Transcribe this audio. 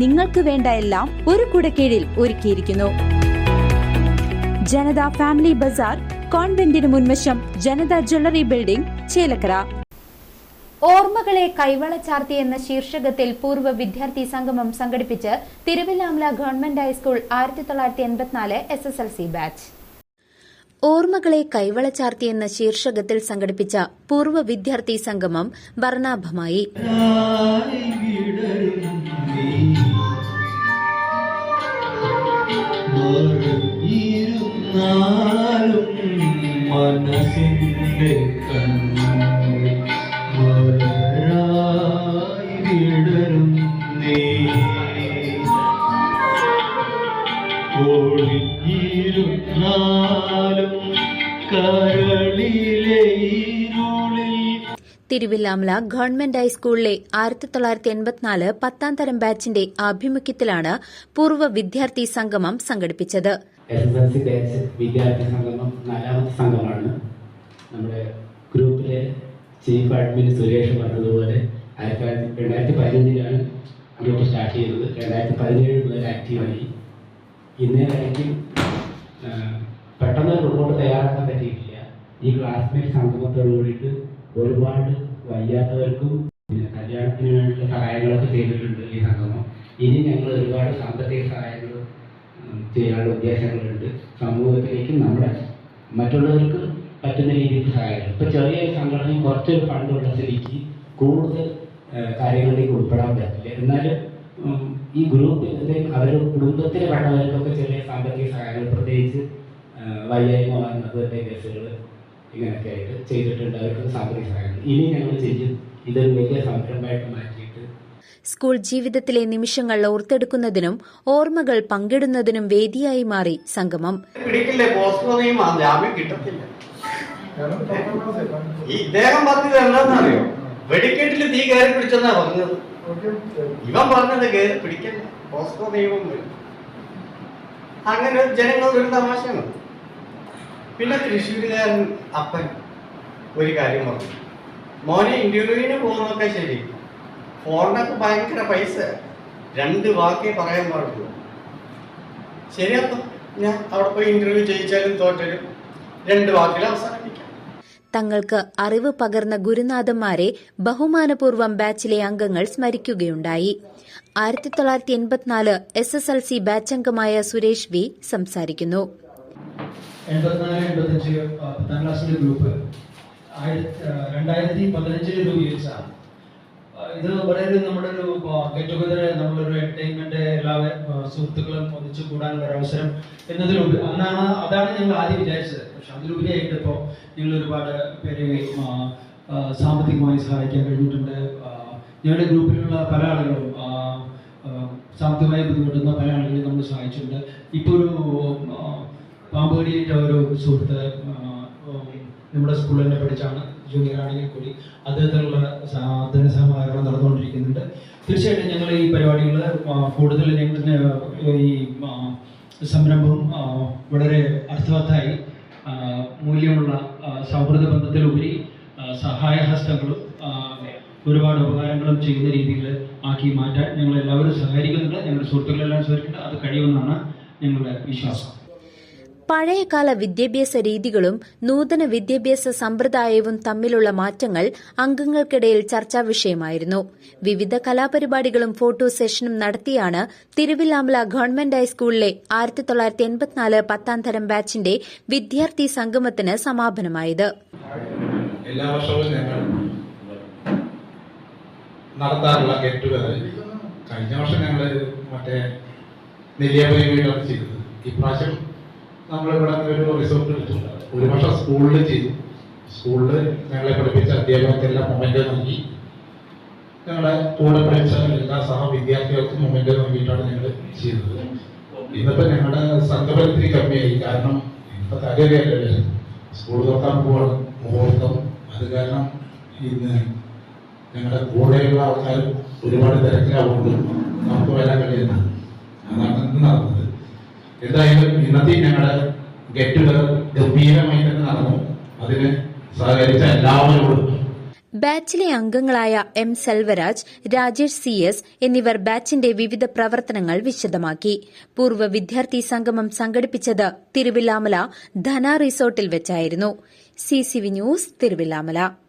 നിങ്ങൾക്ക് വേണ്ട എല്ലാം ഒരു കുടക്കീഴിൽ ഒരുക്കിയിരിക്കുന്നു. ജനത ഫാമിലി ബസാർ കോൺവെന്റിന് മുൻവശം ജനത ജ്വല്ലറി ബിൽഡിംഗ് ചേലക്കര. ഓർമ്മകളെ കൈവളച്ചാർത്തി എന്ന ശീർഷകത്തിൽ പൂർവ വിദ്യാർത്ഥി സംഗമം സംഘടിപ്പിച്ച് തിരുവല്ലാമല ഗവൺമെന്റ് ഹൈസ്കൂൾ ആയിരത്തി തൊള്ളായിരത്തി എൺപത്തിനാല് S S L C batch ഓർമ്മകളെ കൈവളച്ചാർത്തി എന്ന ശീർഷകത്തിൽ സംഘടിപ്പിച്ച പൂർവ വിദ്യാർത്ഥി സംഗമം വർണാഭമായി. തിരുവില്ലാമല ഗവൺമെന്റ് ഹൈസ്കൂളിലെ ആയിരത്തി തൊള്ളായിരത്തി എൺപത്തിനാല് പത്താം തരം ബാച്ചിന്റെ ആഭിമുഖ്യത്തിലാണ് പൂർവ വിദ്യാർത്ഥി സംഗമം സംഘടിപ്പിച്ചത്. S S L C batch വിദ്യാർത്ഥി സംഗമം നാലാമത്തെ സംഘമാണ് നമ്മുടെ ചീഫ് അഡ്മിൻ സുരേഷ് പറഞ്ഞതുപോലെ ആയിരത്തി തൊള്ളായിരത്തി രണ്ടായിരത്തി പതിനഞ്ചിലാണ് ഗ്രൂപ്പ് സ്റ്റാർട്ട് ചെയ്തത്. രണ്ടായിരത്തി പതിനേഴ് മുതൽ ആക്റ്റീവായി ഇന്നേ വരയ്ക്കും പെട്ടെന്ന് റിപ്പോർട്ട് തയ്യാറാക്കാൻ പറ്റിയിട്ടില്ല. ഈ ക്ലാസ്മേറ്റ് സംഗമത്തോട് കൂടിയിട്ട് ഒരുപാട് വയ്യാത്തവർക്കും പിന്നെ കല്യാണത്തിന് വേണ്ടിയുള്ള സഹായങ്ങളൊക്കെ ചെയ്തിട്ടുണ്ട് ഈ സംഗമം. ഇനി ഞങ്ങൾ ഒരുപാട് സാമ്പത്തിക സഹായങ്ങൾ ചെയ്യാനുള്ള ഉദ്ദേശങ്ങളുണ്ട്. സമൂഹത്തിലേക്കും നമ്മുടെ മറ്റുള്ളവർക്ക് പറ്റുന്ന രീതിയിൽ സഹായിക്കണം. ഇപ്പൊ ചെറിയ സംഘടനയും കുറച്ചൊരു ഫണ്ടുള്ള സ്ഥിതിക്ക് കൂടുതൽ കാര്യങ്ങളിലേക്ക് ഉൾപ്പെടാൻ പറ്റില്ല. എന്നാലും ഈ ഗ്രൂപ്പ് അവരുടെ കുടുംബത്തിലെ പെട്ടവർക്കൊക്കെ ചെറിയ സാമ്പത്തിക സഹായങ്ങൾ പ്രത്യേകിച്ച് വയ്യായ്മ വന്നതിന്റെ കേസുകൾ ഇങ്ങനെയൊക്കെ ആയിട്ട് ചെയ്തിട്ടുണ്ട്. അവർക്ക് സാമ്പത്തിക സഹായങ്ങൾ. ഇനി ഞങ്ങൾ ചെയ്യും. ഇതൊരു വലിയ സംരംഭമായിട്ട് മാറ്റിയിട്ട് സ്കൂൾ ജീവിതത്തിലെ നിമിഷങ്ങൾ ഓർത്തെടുക്കുന്നതിനും ഓർമ്മകൾ പങ്കിടുന്നതിനും വേദിയായി മാറി സംഗമം. പിടിക്കില്ലേ? പോസ്റ്റോ നിയമം ജാമ്യം കിട്ടത്തില്ല. ഇദ്ദേഹം പറഞ്ഞത് എന്താണെന്നറിയോ? വെടിക്കെട്ടിൽ തീ കയറി പിടിച്ചെന്നാ പറഞ്ഞത്. ഇവൻ പറഞ്ഞത് കയറി പിടിക്കല്ല പോസ്കോ വരും അങ്ങനെ ജനങ്ങളുടെ ഒരു തമാശയാണ്. പിന്നെ തൃശ്ശൂരുകാരൻ അപ്പൻ ഒരു കാര്യം പറഞ്ഞു. മോനെ ഇന്റർവ്യൂവിന് പോകുന്നൊക്കെ ശരി. ഫോണിനൊക്കെ ഭയങ്കര പൈസ. രണ്ട് വാക്കേ പറയാൻ പാടുള്ളൂ. ശരി അപ്പം. ഞാൻ അവിടെ പോയി ഇന്റർവ്യൂ ചെയ്യിച്ചാലും തോറ്റലും രണ്ട് വാക്കിൽ അവസാനിപ്പിക്കാം. തങ്ങൾക്ക് അറിവ് പകർന്ന ഗുരുനാഥന്മാരെ ബഹുമാനപൂർവം ബാച്ചിലെ അംഗങ്ങൾ സ്മരിക്കുകയുണ്ടായി. ആയിരത്തി തൊള്ളായിരത്തി എൺപത്തിനാല് S S L C batch അംഗമായ സുരേഷ് വി സംസാരിക്കുന്നു. ഗ്രൂപ്പ്. ഇത് വളരെ നമ്മുടെ ഒരു ഗെറ്റ് ടുഗദർ നമ്മളൊരു എന്റർടൈൻമെന്റ് എല്ലാ സുഹൃത്തുക്കളും ഒന്നിച്ചു കൂടാനുള്ള ഒരു അവസരം എന്നതിലുപരി അന്നാണ് അതാണ് ഞങ്ങൾ ആദ്യം വിചാരിച്ചത്. പക്ഷെ അതിലുപരിയായിട്ട് ഇപ്പോൾ ഞങ്ങൾ ഒരുപാട് പേരെ സാമ്പത്തികമായി സഹായിക്കാൻ കഴിഞ്ഞിട്ടുണ്ട്. ഞങ്ങളുടെ ഗ്രൂപ്പിലുള്ള പല ആളുകളും സാമ്പത്തികമായി ബുദ്ധിമുട്ടുന്ന പല ആളുകളെയും നമ്മൾ സഹായിച്ചിട്ടുണ്ട്. ഇപ്പോൾ ഒരു പാമ്പേടിയുടെ ഒരു സുഹൃത്ത് നമ്മുടെ സ്കൂളിൽ തന്നെ പഠിച്ചാണ് ജൂനിയർ ആണെങ്കിൽ കൂടി അദ്ദേഹത്തിനുള്ള ധനസമാഹരണം നടന്നുകൊണ്ടിരിക്കുന്നുണ്ട്. തീർച്ചയായിട്ടും ഞങ്ങൾ ഈ പരിപാടികൾ കൂടുതൽ ഈ സംരംഭം വളരെ അർത്ഥവത്തായി മൂല്യമുള്ള സൗഹൃദ ബന്ധത്തിലുപരി സഹായഹസ്തങ്ങളും ഒരുപാട് ഉപകാരങ്ങളും ചെയ്യുന്ന രീതിയിൽ ആക്കി മാറ്റാൻ ഞങ്ങൾ എല്ലാവരും സഹകരിക്കുന്നുണ്ട്. ഞങ്ങളുടെ സുഹൃത്തുക്കളെല്ലാം സഹകരിക്കുന്നുണ്ട്. അത് കഴിയുമെന്നാണ് ഞങ്ങളുടെ വിശ്വാസം. പഴയകാല വിദ്യാഭ്യാസ രീതികളും നൂതന വിദ്യാഭ്യാസ സമ്പ്രദായവും തമ്മിലുള്ള മാറ്റങ്ങൾ അംഗങ്ങൾക്കിടയിൽ ചർച്ചാ വിഷയമായിരുന്നു. വിവിധ കലാപരിപാടികളും ഫോട്ടോ സെഷനും നടത്തിയാണ് തിരുവില്ലാമല ഗവൺമെന്റ് ഹൈസ്കൂളിലെ ആയിരത്തി തൊള്ളായിരത്തി എൺപത്തിനാല് പത്താം തരം ബാച്ചിന്റെ വിദ്യാർത്ഥി സംഗമത്തിന് സമാപനമായത്. എല്ലാ വർഷവും ഞങ്ങൾ ഗെറ്റ് കഴിഞ്ഞ വർഷം ഞങ്ങൾ മറ്റേ നെല്ലിയാപുരി വീടാണ് ചെയ്തത്. ഇപ്രാവശ്യം നമ്മൾ ഇവിടെ ഒരു റിസോർട്ട് എടുത്തു ഒരു വർഷം സ്കൂളിൽ ചെയ്തു. സ്കൂളിൽ ഞങ്ങളെ പഠിപ്പിച്ച അധ്യാപകർക്കെല്ലാം മൊമെന്റ് നൽകി. ഞങ്ങളെ കൂടെ പഠിച്ച എല്ലാ സഹ വിദ്യാർത്ഥികൾക്കും മൊമെന്റ് നൽകിയിട്ടാണ് ഞങ്ങൾ ചെയ്തത്. ഇന്നിപ്പോൾ ഞങ്ങളുടെ സംഘപരിധി കമ്മിയായി. കാരണം ഇന്നത്തെ കാര്യമല്ലേ സ്കൂൾ തുറക്കാൻ പോകണം മുഹൂർത്തം. അത് കാരണം ഇന്ന് ഞങ്ങളുടെ കൂടെയുള്ള ആൾക്കാർ ഒരുപാട് തിരക്കിലാവുകൊണ്ട് നമുക്ക് വരാൻ കഴിയുന്നത് അതാണ് ഇന്ന് നടന്നത്. എന്തായാലും ഇന്നത്തെ ഞങ്ങളുടെ ഗെറ്റ് ഗംഭീരമായി തന്നെ നടന്നു. അതിന് സഹകരിച്ച എല്ലാവരോടും. ബാച്ചിലെ അംഗങ്ങളായ M Selvaraj Rajesh C S എന്നിവർ ബാച്ചിന്റെ വിവിധ പ്രവർത്തനങ്ങൾ വിശദമാക്കി. പൂർവ വിദ്യാർത്ഥി സംഗമം സംഘടിപ്പിച്ചത് തിരുവില്ലാമല ധന റിസോർട്ടിൽ വെച്ചായിരുന്നു. CCV news Thiruvilwamala.